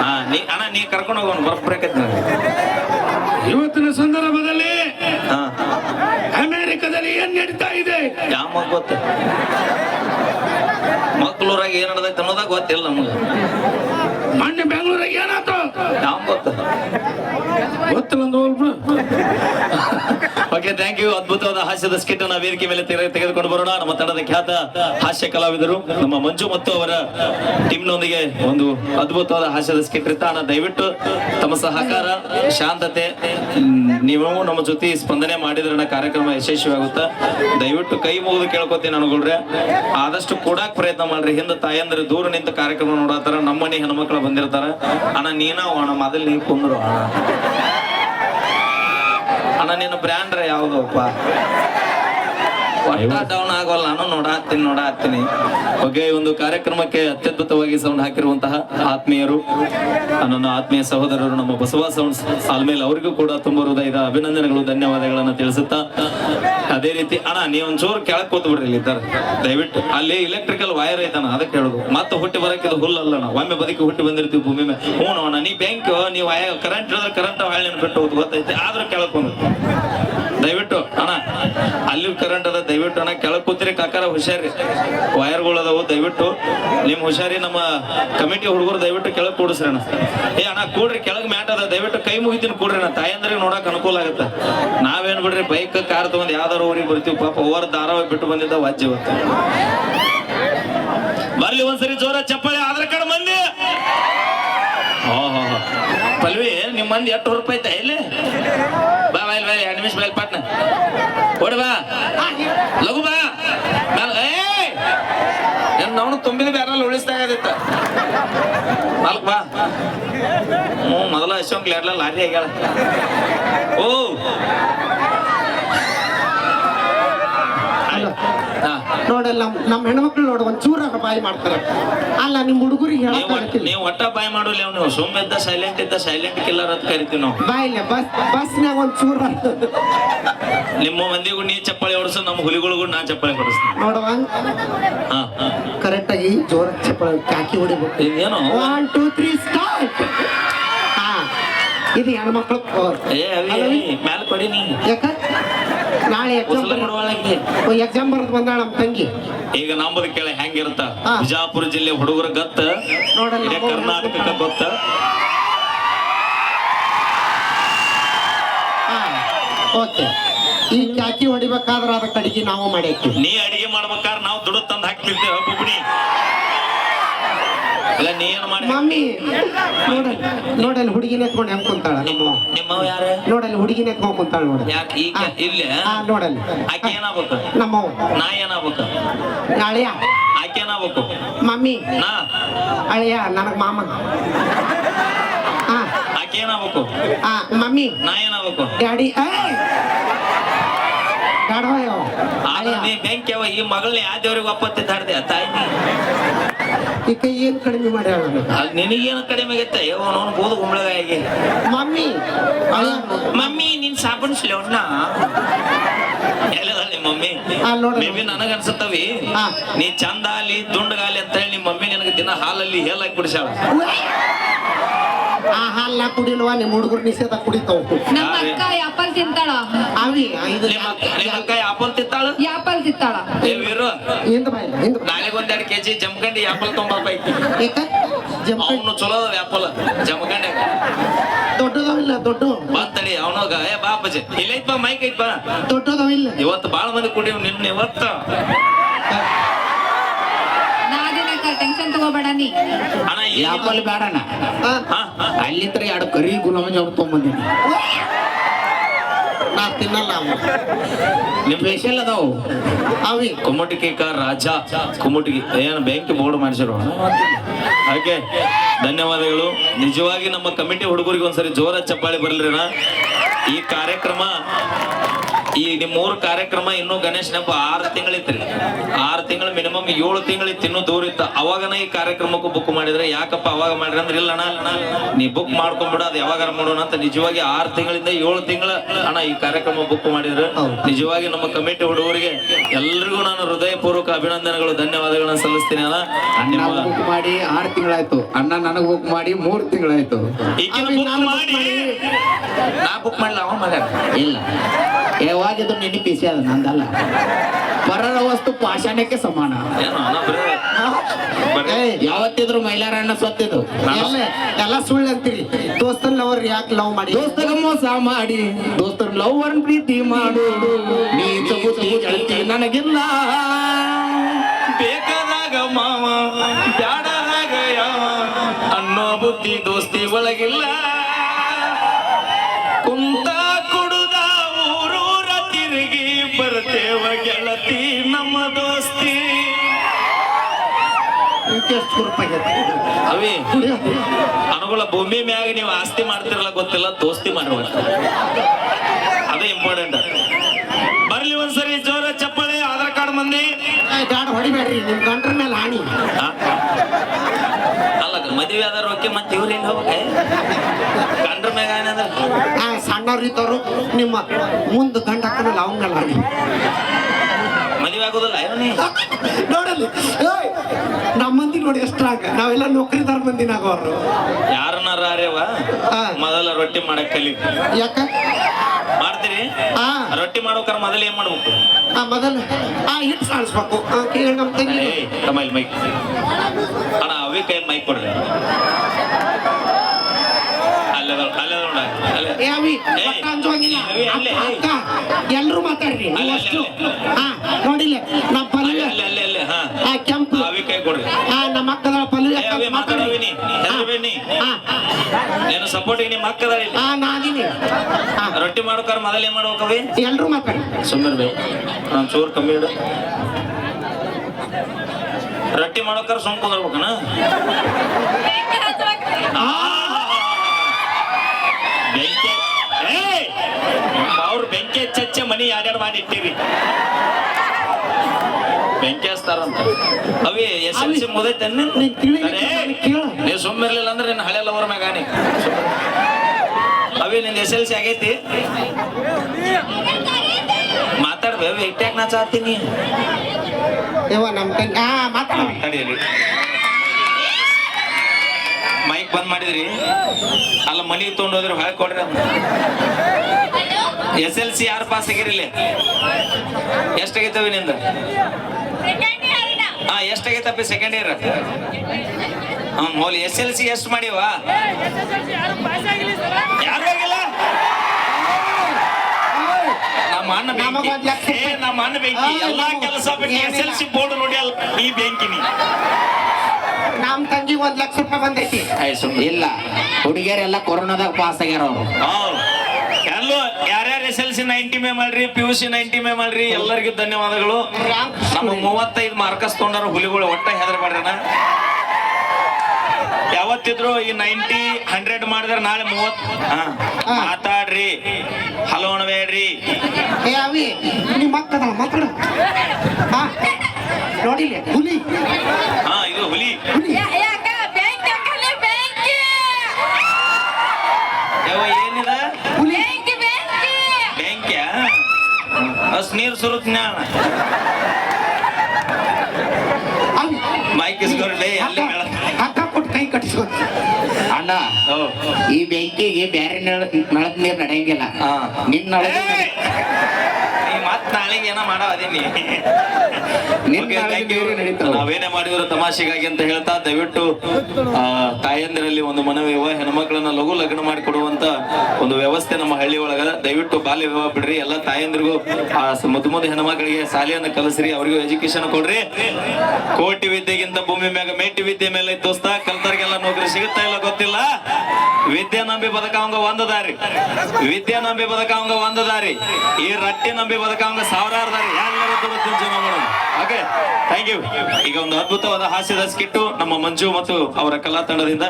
ಹಾ ನೀ ಅಣ್ಣ ನೀ ಕರ್ಕೊಂಡು ಹೋಗೋಣ ಬರ್ಬೇಕೈತಿ ನನಗೆ ಇವತ್ತಿನ ಸಂದರ್ಭದಲ್ಲಿ ಹಾ. ಅಮೆರಿಕದಲ್ಲಿ ಏನ್ ನಡೀತಾ ಇದೆ? ಯಾವ ಗೊತ್ತ? ಮಕ್ಕಳೂರಾಗ ಏನ್ ನಡೆದೈತೆ ಅನ್ನೋದಾಗ ಗೊತ್ತಿಲ್ಲ ನಮ್ಗೆ. ಮೊನ್ನೆ ಬೆಂಗಳೂರಾಗ ಏನಾಯ್ತು? ಯಾವ ಗೊತ್ತ? ಗೊತ್ತಿಲ್ಲ. ಓಕೆ ಥ್ಯಾಂಕ್ ಯು ಅದ್ಭುತವಾದ ಹಾಸ್ಯದ ಸ್ಕಿಟ್ ಅನ್ನ ವೇದಿಕೆ ಮೇಲೆ ತೆಗೆದುಕೊಂಡು ಬರೋಣ. ನಮ್ಮ ತಂಡದ ಖ್ಯಾತ ಹಾಸ್ಯ ಕಲಾವಿದರು, ನಮ್ಮ ಮಂಜು ಮತ್ತು ಅವರ ಟೀಮ್ನೊಂದಿಗೆ ಒಂದು ಅದ್ಭುತವಾದ ಹಾಸ್ಯದ ಸ್ಕಿಟ್ ಇರ್ತಾ ಅಣ್ಣ ದಯವಿಟ್ಟು ತಮ್ಮ ಸಹಕಾರ, ಶಾಂತತೆ, ನೀವು ನಮ್ಮ ಜೊತೆ ಸ್ಪಂದನೆ ಮಾಡಿದ್ರೆ ಕಾರ್ಯಕ್ರಮ ಯಶಸ್ವಿಯಾಗುತ್ತ. ದಯವಿಟ್ಟು ಕೈ ಮುಗಿದು ಕೇಳ್ಕೊತೀನಿ ಅನುಗುಳ್ರೆ ಆದಷ್ಟು ಕೂಡಾಕ್ ಪ್ರಯತ್ನ ಮಾಡ್ರಿ. ಹಿಂದೆ ತಾಯಂದ್ರೆ ದೂರ ನಿಂತ ಕಾರ್ಯಕ್ರಮ ನೋಡತ್ತಾರ ನಮ್ಮನೆ ಹೆಣ್ಮಕ್ಳು ಬಂದಿರ್ತಾರ. ಅಣ್ಣ, ನೀನ ಅಣ್ಣ ಮೊದಲು ನೀ ಕುಂದ್ರು ಅಣ್ಣ ಅಣ್ಣ ನಿನ್ನ ಬ್ರ್ಯಾಂಡ್ರೆ ಯಾವ್ದಪ್ಪ? ಒಟ್ಟ ಡೌನ್ ಆಗೋಲ್ಲ ನಾನು ನೋಡಾತ್ತೀನಿ ನೋಡಾತ್ತೀನಿ. ಓಕೆ ಒಂದು ಕಾರ್ಯಕ್ರಮಕ್ಕೆ ಅತ್ಯದ್ಭುತವಾಗಿ ಸೌಂಡ್ ಹಾಕಿರುವಂತಹ ಆತ್ಮೀಯರು ನನ್ನ ಆತ್ಮೀಯ ಸಹೋದರರು ನಮ್ಮ ಬಸವ ಸೌಂಡ್ ಆಲ್ಮೇಲೆ ಅವರಿಗೂ ಕೂಡ ತುಂಬ ಹೃದಯದ ಅಭಿನಂದನೆಗಳು ಧನ್ಯವಾದಗಳನ್ನ ತಿಳಿಸುತ್ತಾ. ಅದೇ ರೀತಿ ಅಣ್ಣ ನೀವು ಒಂಚೂರು ಕೆಳಕ್ ಕೂತ್ ಬಿಡ್ರಿ ಇಲ್ಲಿ ಇದ್ದಾರೆ. ದಯವಿಟ್ಟು ಅಲ್ಲಿ ಇಲೆಕ್ಟ್ರಿಕಲ್ ವೈರ್ ಐತಣ್ಣ ಅದಕ್ಕೆ ಹೇಳುದು. ಮತ್ತೆ ಹುಟ್ಟಿ ಬರಕ್ಕೆ ಇದು ಹುಲ್ಲು ಅಲ್ಲಣ್ಣ. ಒಮ್ಮೆ ಬದುಕಿ ಹುಟ್ಟಿ ಬಂದಿರ್ತೀವಿ ಭೂಮಿ ಮೇಲೆ ಹ್ಞೂ ಅಣ್ಣ ನೀ ಬ್ಯಾಂಕ್ ನೀವು ಕರೆಂಟ್ ಇಳಿದ್ರೆ ಕರೆಂಟ್ ಹಾಳೆ ಬಿಟ್ಟು ಹೋಗುದು ಗೊತ್ತೈತೆ ಆದ್ರೂ ಕೆಳಕ್ ಬಂದ ದಯವಿಟ್ಟು ಅಣ್ಣ ಅಲ್ಲಿ ಕರೆಂಟ್ ಅದ ದಯವಿಟ್ಟು ಅಣ್ಣ ಕೆಳಗೆ ಕೂತ್ರಿ. ಕಾಕಾರ ಹುಷಾರಿ ವೈರ್ಗಳು ಅದಾವು, ದಯವಿಟ್ಟು. ನಿಮ್ಮ ಹುಷಾರಿ, ನಮ್ಮ ಕಮಿಟಿ ಹುಡುಗರು ದಯವಿಟ್ಟು ಕೆಳಗೆ ಕೂಡಿಸ್ರಿ ಅಣ್ಣ. ಏ ಅಣ್ಣ, ಕೂಡ್ರಿ, ಕೆಳಗೆ ಮ್ಯಾಟ್ ಅದ. ದಯವಿಟ್ಟು ಕೈ ಮುಗಿತೀನಿ ಕೂಡ್ರಿ ಅಣ್ಣ. ತಾಯಂದ್ರಿಗೆ ನೋಡಕ್ ಅನುಕೂಲ ಆಗುತ್ತೆ. ನಾವೇನ್ ಬಿಡ್ರಿ ಬೈಕ್ ಕಾರ್ ತಗೊಂಡ್ ಯಾವ್ದಾರು ಊರಿಗೆ ಬರ್ತೀವಿ. ಪಾಪ ಓವರ್ ಧಾರಾವಾಹಿ ಬಿಟ್ಟು ಬಂದಿದ್ದ ವಾಜ್ಯ ಇವತ್ತು. ಬರ್ಲಿ ಒಂದ್ಸರಿ ಜೋರ ಚಪ್ಪಾಳೆ, ಆಧಾರ್ ಕಾರ್ಡ್ ಮಂದಿ. ಪಲ್ವಿ ನಿಮ್ಮ ಮಂದಿ ಎಷ್ಟು ರೂಪಾಯಿ ಐತೆ, ಇಲ್ಲಿ? ಇಲ್ಲಿ ಬಾ ಎರಡು ನಿಮಿಷ ಬಾ ಪಾಟ್ನ. ಓಡಿ ಬಾ. ಲಘು ಬಾ. ನಾವು ತುಂಬಿದ ಬ್ಯಾರಲ್ ಉಳಿಸ್ದಾಗದಿತ್ತ ನಾಲ್ಕು ಬಾ. ಹ್ಞೂ ಮೊದಲ ಅಶೋಕ್ ಲಾರಿ ಆಗ್ಯಾಳ. ಓ ಹಾ ನೋಡಲ್ಲ? ನಮ್ಮ ನಮ್ ಹೆಣ್ಮಕ್ಳು ನೋಡ ಒಂದ್ ಚೂರ ಬಾಯಿ ಮಾಡ್ತಾರೆ. ಅಲ್ಲ ನಿಮ್ ಹುಡುಗರಿಗೆ ಹೇಳಕ್ ನೀವು ಒಟ್ಟ ಬಾಯಿ ಮಾಡೋಲ್ಲ ನೀವು ಸುಮ್ಮ ಇದ್ದ ಸೈಲೆಂಟ್ ಇದ್ದ ಸೈಲೆಂಟ್ ಕಿಲ್ಲರ್ ಅಂತ ಕರಿತೀವಿ ನಾವು. ಬಾಯಿಲ್ಲ ಬಸ್ ಬಸ್ನಾಗ ಒಂದ್ ಚೂರ ನಿಮ್ಮ ಮಂದಿಗೂ ನೀ ಚಪ್ಪಾಳಿ ಹೊಡ್ಸು ನಮ್ಮ ಹುಲಿಗಳಿಗೂ ನಾ ಚಪ್ಪಾಳಿ ಹೊಡಿಸ್ತೀನಿ. ನೋಡವಾ. ಕರೆಕ್ಟ್ ಆಗಿ ಜೋರ ಚಪ್ಪಾಳಿ ಕಾಕಿ ಹೊಡಿಬೇಕು. ಇದೇನು ಒನ್ ಟೂ ತ್ರೀ ಸ್ಟಾರ್ಟ್ ಹಾ. ಇದು ಹೆಣ್ಮಕ್ಳು. ಏ ಮ್ಯಾಲ ಕೊಡಿ ನೀ. ಯಾಕ? ನಾಳೆ ಎಕ್ಸಾಮ್ ಕೊಡುವಳಂಗೆ ಎಕ್ಸಾಮ್ ಬರೆದು ಬಂದಾಳ ನಮ್ಮ ತಂಗಿ. ಈಗ ನಮ್ಮದು ಕೇಳ ಹೆಂಗಿರುತ್ತ. ಬಿಜಾಪುರ ಜಿಲ್ಲೆ ಹುಡುಗರ ಗತ್ತ ನೋಡಲ್ಲ ಕರ್ನಾಟಕಕ್ಕೆ ಗೊತ್ತ? ಓಕೆ. ಈ ಚಾಕಿ ಹೊಡಿಬೇಕಾದ್ರ ಅದಕ್ಕೆ ಅಡಿಗೆ ನಾವು ಮಾಡಿ ನೀ ಅಡಿಗೆ ಮಾಡ್ಬೇಕಾದ್ರೆ ನಾವು ದುಡ್ಡು ತಂದು ಹಾಕ್ತಿರ್ತೇವೆ ಬುಬ್ಣಿ ಇಲ್ಲ ನೀ ಏನು ಮಾಡಿ ಮಮ್ಮಿ ನೋಡಲ್ ನೋಡಲ್ಲಿ ಹುಡುಗಿನ ಎತ್ಕೊಂಡು ಹೆಂಗ್ ಕುಂತಾಳ ನಮ್ಮ ನಿಮ್ಮವ್ ಯಾರು? ನೋಡಲ್ ಹುಡುಗಿನ ಎತ್ಕೊಂಡ್ ಕುಂತಾಳ ನೋಡ. ಯಾಕೆ ಈಗ ಇಲ್ಲಿ ಹಾ ನೋಡಲ್ ಆಕೆ ಏನಾಗ್ಬೇಕು? ನಮ್ಮವ್ ನಾ ಏನಾಗ್ಬೇಕು? ಅಳಿಯ. ಆಕೆ ಏನಾಗ್ಬೇಕು? ಮಮ್ಮಿ. ನಾ? ಅಳಿಯ ನನಗ್ ಮಾಮ. ಆಕೆ ಏನಾಗ್ಬೇಕು? ಮಮ್ಮಿ. ನಾ ಏನಾಗ್ಬೇಕು? ಡ್ಯಾಡಿ ನೀ ಬೆಂಕಿ ಅವ ಈ ಮಗಳನ್ನ ಯಾವ ದೇವ್ರಿಗೆ ಒಪ್ಪತ್ತಿದ್ದಾಡ್ದೆ ತಾಯಿ ಈಗ ಏನ್ ಕಡಿಮೆ ಮಾಡ್ಯಾಳ ನಿನಗೇನು ಕಡಿಮೆ ಆಗೈತೆ? ಅವನವನು ಬೋದು ಕುಂಬಳಗಾಯಿಗೆ ಮಮ್ಮಿ. ಮಮ್ಮಿ ನೀನ್ ಸಾಬಣಿಸ್ಲಿ ಸ್ಲೋಣ್ಣ ಎಲ್ಲದ ನಿಮ್ಮ ಮಮ್ಮಿ. ಮೇಬಿ ನನಗ ಅನ್ಸತ್ತವಿ. ನೀ ಚಂದ ಅಲ್ಲಿ ದುಂಡಗಾಲಿ ಅಂತ ಹೇಳಿ ನಿಮ್ಮ ಮಮ್ಮಿ ನಿನಗೆ ದಿನ ಹಾಲಲ್ಲಿ ಹೇಳಾಕ್ ಕುಡಿಸಾಳ ಆ ಹಾಲ್ನ ಕುಡಿಲ್ವಾ? ನಿಮ್ ಹುಡುಗರು ನಿಷೇಧ ಕುಡಿತಾವ. ನಮ್ಮ ಅಕ್ಕ ಯಾಪಲ್ ತಿಂತಾಳ. ಅವಿ ಇದು ನಿಮ್ಮ ನಿಮ್ಮ ಅಕ್ಕ ಆಪಲ್ ತಿತ್ತಾಳು ಯಾಪಲ್ ತಿಂತಾಳ. ಏ ವೀರು. ಹಿಂದ್ ಬಾಯ್ ಹಿಂದ್ ನಾಳೆಗೆ ಒಂದೆರಡು ಕೆಜಿ ಜಮಖಂಡಿ ಆಪಲ್ ತೊಂಬಪ್ಪ ಐತಿ ಯಾಕ ಜಂಪ ಅವನು ಚಲೋ ಅದಾವ ಆಪಲ್ ಜಮಖಂಡಿ ದೊಡ್ಡದವಿಲ್ಲ ದೊಡ್ಡ ಬಂತಡಿ ಅವನೋಗ. ಏ ಬಾ ಅಪ್ಪಾಜಿ. ಇಲ್ಲೈತ್ ಬಾ ಮೈಕ್ ಐತ್ ಬಾ. ದೊಡ್ಡದವಿಲ್ಲ ಇವತ್ತು ಬಾಳ ಮಂದಿ ಕುಡಿವ್ ನಿನ್ನೆ ಇವತ್ತು. ತಗೋಬೇಡ ನೀ. ಈ ಯಾಪಲ್ ಬೇಡಣ. ಅಲ್ಲಿತ್ರ ಎರಡು ಕರಿ ಗುಲಾಬ್ ಜಾಮ್ ತೊಗೊಂಬಂದಿನಿ. ನಾ ತಿನ್ನಲ್ಲ ಅವ. ನಿಮ್ ಸ್ಪೆಷಲ್ ಅದಾವು? ಅವಿ. ಕ ರಾಜ. ಕುಮಟಿಗೆ ಏನು ಬೆಂಕಿ ಬೋರ್ಡ್ ಮಾಡಿಸಿರು? ಓಕೆ. ಧನ್ಯವಾದಗಳು. ನಿಜವಾಗಿ ನಮ್ಮ ಕಮಿಟಿ ಹುಡುಗರಿಗೆ ಒಂದ್ಸರಿ ಜೋರ ಚಪ್ಪಾಳಿ ಬರ್ಲಿನ ಈ ಕಾರ್ಯಕ್ರಮ ಈ ನಿಮ್ ಮೂರು ಕಾರ್ಯಕ್ರಮ ಇನ್ನು ಗಣೇಶ್ ಹಬ್ಬ ಆರು ತಿಂಗಳಿತ್ರಿ. ಆರು ತಿಂಗಳು ಮಿನಿಮಮ್ ಏಳು ತಿಂಗಳಿಗೆ ತಿನ್ನು ದೂರ ಇತ್ತು. ಅವಾಗನ ಈ ಕಾರ್ಯಕ್ರಮಕ್ಕೂ ಬುಕ್ ಮಾಡಿದ್ರೆ ಯಾಕಪ್ಪ ಅವಾಗ ಮಾಡ್ರಿ ಅಂದ್ರೆ ಇಲ್ಲ ಅಣ್ಣ ನೀ ಬುಕ್ ಮಾಡ್ಕೊಂಡ್ಬಿಡ ಅದು ಯಾವಾಗ ಮಾಡೋಣ ಅಂತ. ನಿಜವಾಗಿ ಆರು ತಿಂಗಳಿಂದ ಏಳು ತಿಂಗಳ ಅಣ್ಣ ಈ ಕಾರ್ಯಕ್ರಮ ಬುಕ್ ಮಾಡಿದ್ರೆ. ನಿಜವಾಗಿ ನಮ್ಮ ಕಮಿಟಿ ಹುಡುಗರಿಗೆ ಎಲ್ರಿಗೂ ನಾನು ಹೃದಯಪೂರ್ವಕ ಅಭಿನಂದನೆಗಳು ಧನ್ಯವಾದಗಳನ್ನ ಸಲ್ಲಿಸ್ತೀನಿ ಅಣ್ಣ. ಬುಕ್ ಮಾಡಿ ಆರು ತಿಂಗಳಾಯ್ತು. ಅಣ್ಣ ನನಗೆ ಬುಕ್ ಮಾಡಿ ಮೂರ್ ತಿಂಗಳಾಯ್ತು. ನಾ ಬುಕ್ ಮಾಡ್ಲ ಅವ ಮಗ? ಇಲ್ಲ. ಯಾವಾಗಿದ್ದು ನಿನ್ನ ಪಿಸಿ ಅದ ನಂದಲ್ಲ. ಪರರ ವಸ್ತು ಪಾಷಾಣಕ್ಕೆ ಸಮಾನ. ಯಾವತ್ತಿದ್ರು ಮೈಲಾರಣ್ಣ ಸೊತ್ತಿದ್ದು. ಎಲ್ಲ? ಎಲ್ಲ ಸುಳ್ಳು ಅಂತೀರಿ. ದೋಸ್ತನ್ ಲವರ್ ಯಾಕೆ ಲವ್ ಮಾಡಿ? ದೋಸ್ತಗ ಮೋಸ ಮಾಡಿ. ದೋಸ್ತರ ಲವ್ ಅನ್ ಪ್ರೀತಿ ಮಾಡು. ನೀ ಬುದ್ಧಿ ಗೆಳತಿ ನನಗಿಲ್ಲ. ಬೇಕಾದಾಗ ಮಾವ ಬ್ಯಾಡದಾಗ ಯಾವ ಅನ್ನೋ ಬುದ್ಧಿ ದೋಸ್ತಿ ಒಳಗಿಲ್ಲ. ರೂಪಾಯಿ ಅವಿ ಅನುಗುಳ ಭೂಮಿ ಮ್ಯಾಗ ನೀವು ಆಸ್ತಿ ಮಾಡ್ತಿರಲ್ಲ ಗೊತ್ತಿಲ್ಲ ದೋಸ್ತಿ ಮಾಡುವ ಅದೇ ಇಂಪಾರ್ಟೆಂಟ್ ಬರ್ಲಿ ಒಂದ್ಸರಿ ಜೋರ ಚಪ್ಪಾಳೆ ಆಧಾರ್ ಕಾರ್ಡ್ ಮಂದಿ. ಗಾಡ್ ಹೊಡಿಬೇಡ್ರಿ ನಿಮ್ ಗಂಟ್ರ ಮೇಲೆ ಹಾನಿ? ಅಲ್ಲ ಮದುವೆ ಆದವ್ರು ಓಕೆ ಮತ್ತೆ ಇವ್ರು ಇಲ್ಲಿ ಹೋಗ್ಬೇಕೆ ಗಂಡ್ರ ಮ್ಯಾಗ ಏನಂದ್ರೆ ಆ ಸಣ್ಣವ್ರು ಇದ್ದವ್ರು ನಿಮ್ಮ ಮುಂದೆ ಗಂಡ ಹಾಕೋಣ ಅವಂಗಲ್ಲ ಹಾನಿ ಆಗೋದಿಲ್ಲ ಏನೋ ನೀ? ನೋಡಲ್ಲಿ. ಏಯ್, ನಮ್ಮ ಮಂದಿ ನೋಡಿ ಎಷ್ಟ್ರಾಗ ನಾವೆಲ್ಲ ನೌಕರಿದಾರ ಮಂದಿನಾಗವ್ರು ಯಾರನ್ನಾರ ಅರೇವ ಆ. ಮೊದಲ ರೊಟ್ಟಿ ಮಾಡಕ್ ಕಲಿ. ಯಾಕ? ಮಾಡ್ತೀರಿ? ಆ ರೊಟ್ಟಿ ಮಾಡ್ಬೇಕಾರ ಮೊದಲು ಏನ್ ಮಾಡ್ಬೇಕು? ಆ ಮೊದಲು ಆ ಹಿಟ್ ಸಾಣಿಸ್ಬೇಕು ಆ ಕೇಳಿ ನಮ್ಮ ತಂಗಿ. ಏ ತಮ್ಮ ಇಲ್ಲಿ ಮೈಕ್. ಅಣ್ಣ ಅವೇ ಕೈ ಮೈಕ್ ಕೊಡ್ರಿ. ಎಲ್ರು ಮಾತಾಡ್ರಿ. ನೋಡಿಲ್ಲ ನಮ್ಮ ಅಲ್ಲೇ ಪಲ್ಯ ಅಲ್ಲೇ ಅಲ್ಲೇ ಅಲ್ಲೇ ಹಾ. ಆ ಕೆಂಪು. ಅವಿ ಕೈ ಕೊಡ್ರಿ. ಆ ನಮ್ಮ ಅಕ್ಕದ ಪಲ್ಯ ನೀನು ಸಪೋರ್ಟಿಗೆ ನಿಮ್ಮ ಅಕ್ಕದ ನಾದಿನಿ ರೊಟ್ಟಿ ಮಾಡ್ಬೇಕಾರ ಮೊದಲೇ ಮಾಡ್ಬೇಕವಿ ಎಲ್ರು ಮಾತಾಡಿ. ಸುಮ್ಮನೆ ಬೇ. ನಾನು ಚೂರು ಕಮ್ಮಿ ಇಡು. ರೊಟ್ಟಿ ಮಾಡ್ಬೇಕಾರ ಸುಮ್ ಕುಂದ್ರಬೇಕನ! ಅವ್ರು ಬೆಂಕಿ ಚಚ್ಚೆ ಮನಿ ಯಾರ್ಯಾರು ಮಾಡಿ ಇಟ್ಟಿರಿ ಬೆಂಕಿ ಹಚ್ತಾರಂತ. ಅವಿ ಎಸ್ ಎಲ್ ಸಿ ಮುದೈತೆ. ನೀವು ಸುಮ್ಮನೆ ಇರ್ಲಿಲ್ಲ ಅಂದ್ರೆ ನಿನ್ನ ಹಳೆ ಲವರ್ ಮ್ಯಾಗಾನಿ ಅವಿ ನಿನ್ ಎಸ್ ಎಲ್ ಸಿ ಆಗೈತಿ? ಮಾತಾಡ್ಬೇಕು ಇಟ್ಟಾಗ ನಾ ಚಾತೀನಿ ಮಾತಾಡಿ. ಮೈಕ್ ಬಂದ್ ಮಾಡಿದ್ರಿ. ಅಲ್ಲ ಮನಿ ತೊಗೊಂಡೋದ್ರಿ ಹೊಳೆ ಕೊಡ್ರಿ ಎಸ್ ಎಲ್ ಸಿ ಯಾರು ಪಾಸ್ ಆಗಿರಿಲ್ಲ ಎಷ್ಟಾಗೈತವಿ ನಿಂದ? ಹಾ ಎಷ್ಟಾಗೈತಪ್ಪಿ second year hmm Mouli S L C ಎಷ್ಟು ಮಾಡಿವ? ಯಾರು ಆಗಿಲ್ಲ? ನಮ್ಮ ಅಣ್ಣ ನಮ್ಮ ಅಣ್ಣ ಬೆಂಕಿ. ಎಲ್ಲಾ ಕೆಲಸ ಬಿಟ್ಟು ಎಸ್ ಎಲ್ ಸಿ ಬೋರ್ಡ್ ನೋಡಿ ಅಲ್ಲ ಈ ಬೆಂಕಿನಿ. ನಮ್ಮ ತಂಗಿ ಒಂದ್ ಲಕ್ಷ ರೂಪಾಯಿ ಬಂದೈತಿ. ಇಲ್ಲ. ಹುಡುಗಿಯರೆಲ್ಲ ಕೊರೋನಾದಾಗ ಪಾಸ್ ಆಗ್ಯಾರ ಅವರು ಹೌದು. ಎಲ್ಲೋ ಯಾರ್ಯಾರು ಎಸ್ ಎಲ್ ಸಿ ನೈಂಟಿ ಮೇ ಮಾಡ್ರಿ ಪಿ ಯು ಸಿ ನೈಂಟಿ ಮೇ ಮಾಡ್ರಿ ಎಲ್ಲರಿಗೂ ಧನ್ಯವಾದಗಳು. ನಮ್ಮ ಮೂವತ್ತೈದು ಮಾರ್ಕಸ್ ತೊಗೊಂಡಾರ ಹುಲಿಗಳು ಒಟ್ಟ ಹೆದರ್ಬೇಡ್ರಣ ಯಾವತ್ತಿದ್ರು ಈ ನೈಂಟಿ ಹಂಡ್ರೆಡ್ ಮಾಡಿದ್ರೆ ನಾಳೆ ಮೂವತ್ ಹಾ ಮಾತಾಡ್ರಿ. ಹಲೋ ಅಣಬೇಡ್ರಿ ನಿಮ್ಮ ಮಾತಾಡು. ಹಾ ನೋಡಿಲ್ಲ ಹುಲಿ. ಹಾ ಇದು ಹುಲಿ ಹುಲಿ ಯಾವ ಏನಿದ ಹುಲಿ ಬೆಂಕ್ಯ ಅಸ್ ನೀರು ಸುರುತ್ ಜ್ಞಾನ ಅವಿ ಮೈಕ್ ಇಸ್ಕೊಂಡ್ರೆ ಅಲ್ಲಿ ಅಕ್ಕ ಕೊಟ್ಟು ಕೈ ಕಟ್ಟಿಸ್ಕೊ ಅಣ್ಣ. ಈ ಬೆಂಕಿಗೆ ಬ್ಯಾರೆ ನಳ- ನಳದ ನೀರ್ ನಡೆಯಂಗಿಲ್ಲ. ನಿನ್ನ ನಳದ ನಾಳೆಗೆ ಏನೋ ಮಾಡೋ ಅದೇನಿ. ನಾವೇನೇ ಮಾಡಿದ್ರು ತಮಾಷೆಗಾಗಿ ಅಂತ ಹೇಳ್ತಾ ದಯವಿಟ್ಟು ಆ, ತಾಯಂದಿರಲ್ಲಿ ಒಂದು ಮನವಿ ಇವ ಹೆಣ್ಮಕ್ಳನ್ನ ಲಘು ಲಗ್ನ ಮಾಡಿಕೊಡುವಂತ ಒಂದು ವ್ಯವಸ್ಥೆ ನಮ್ಮ ಹಳ್ಳಿ ಒಳಗ. ದಯವಿಟ್ಟು ಬಾಲ್ಯ ವಿವಾಹ ಬಿಡ್ರಿ ಎಲ್ಲಾ ತಾಯಂದಿರಿಗೂ ಆ ಮುದ್ದು ಮುದ್ದು ಹೆಣ್ಮಕ್ಳಿಗೆ ಶಾಲೆಯನ್ನ ಕಲಿಸ್ರಿ ಅವ್ರಿಗೂ ಎಜುಕೇಶನ್ ಕೊಡ್ರಿ. ಕೋಟಿ ವಿದ್ಯೆಗಿಂತ ಭೂಮಿ ಮ್ಯಾಗ ಮೇಟಿ ವಿದ್ಯೆ ಮೇಲೆ ದೋಸ್ತ ಕಲ್ತವ್ರಿಗೆಲ್ಲ ನೌಕರಿ ಸಿಗುತ್ತಾ ಇಲ್ಲ ಗೊತ್ತಿಲ್ಲ? ವಿದ್ಯೆ ನಂಬಿ ಬದಕಾವಂಗ ಒಂದ ದಾರಿ. ವಿದ್ಯೆ ನಂಬಿ ಬದಕಾವಂಗ ಒಂದ ದಾರಿ. ಈ ರಟ್ಟಿ ನಂಬಿ ಬದುಕವಂಗ ಸಾವಿರಾರು ಎಲ್ಲರೂ ದುಡಿದು ಜೀವನ ಓಕೆ ಥ್ಯಾಂಕ್ ಯು ಈಗ ಒಂದು ಅದ್ಭುತವಾದ ಹಾಸ್ಯದ ಸ್ಕಿಟ್ಟು ನಮ್ಮ ಮಂಜು ಮತ್ತು ಅವರ ಕಲಾ ತಂಡದಿಂದ